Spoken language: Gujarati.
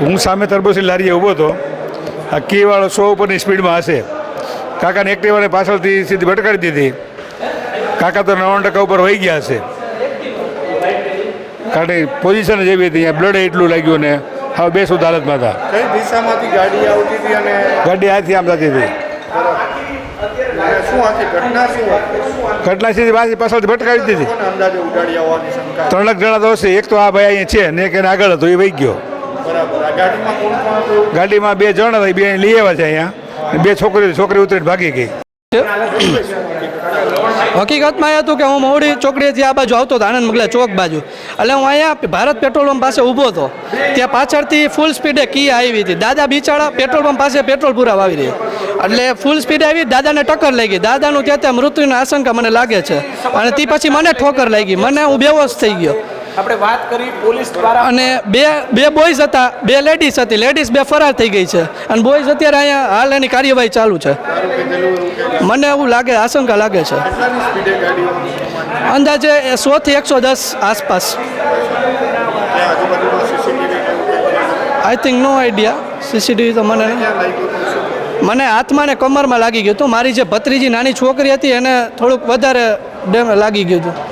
હું સામે તરબોસી લારીએ ઊભો હતો. આ કીવાળો સો ઉપરની સ્પીડમાં હશે. કાકાને એકટીવાને પાછળથી સીધી ભટકાડી દીધી. કાકા તો નવાણું ટકા ઉપર વહી ગયા હશે. કારણ કે પોઝિશન જ એવી હતી અહીંયા બ્લડ એટલું લાગ્યું ને હવે બે સુધ હાલતમાં હતા. કઈ દિશામાંથી ગાડી આવતી હતી અને ગાડી હાથથી આમ જતી હતી. ઘટના સીધી પાછી પાછળથી ભટકાવી દીધી. ત્રણક જણા તો હશે. એક તો આ ભાઈ અહીંયા છે ને એક એને આગળ હતો એ વહી ગયો. બરાબર. ગાડીમાં કોણ કોણ હતું? એવું ગાડીમાં બે જણ હતા બે લઈ આવ્યા છે અહીંયા. બે છોકરી છોકરી ઉતરીને ભાગી ગઈ. હકીકતમાં એ હતું કે હું મહુડી ચોકડીએથી આ બાજુ આવતો હતો આનંદ મગલા ચોક બાજુ. એટલે હું અહીંયા ભારત પેટ્રોલ પંપ પાસે ઊભો હતો. ત્યાં પાછળથી ફૂલ સ્પીડે કી આવી હતી. દાદા બિચારા પેટ્રોલ પંપ પાસે પેટ્રોલ પુરાવા આવી રહી એટલે ફૂલ સ્પીડે આવી દાદાને ટક્કર લાગી. દાદાનું ત્યાં ત્યાં મૃત્યુની આશંકા મને લાગે છે. અને તે પછી મને ઠોકર લાગી. મને હું બેવોશ થઈ ગયો. આપણે વાત કરી પોલીસ દ્વારા. અને બે બે બોયઝ હતા, બે લેડીઝ હતી લેડીઝ બે ફરાર થઈ ગઈ છે. અને બોયઝ અત્યારે અહીંયા હાલ એની કાર્યવાહી ચાલુ છે. મને એવું લાગે, આશંકા લાગે છે. અંદાજે સો થી એકસો દસ આસપાસ. I think no idea CCTV તો મને મને હાથમાં ને કમરમાં લાગી ગયું હતું. મારી જે ભત્રીજી નાની છોકરી હતી, એને થોડુંક વધારે લાગી ગયું હતું.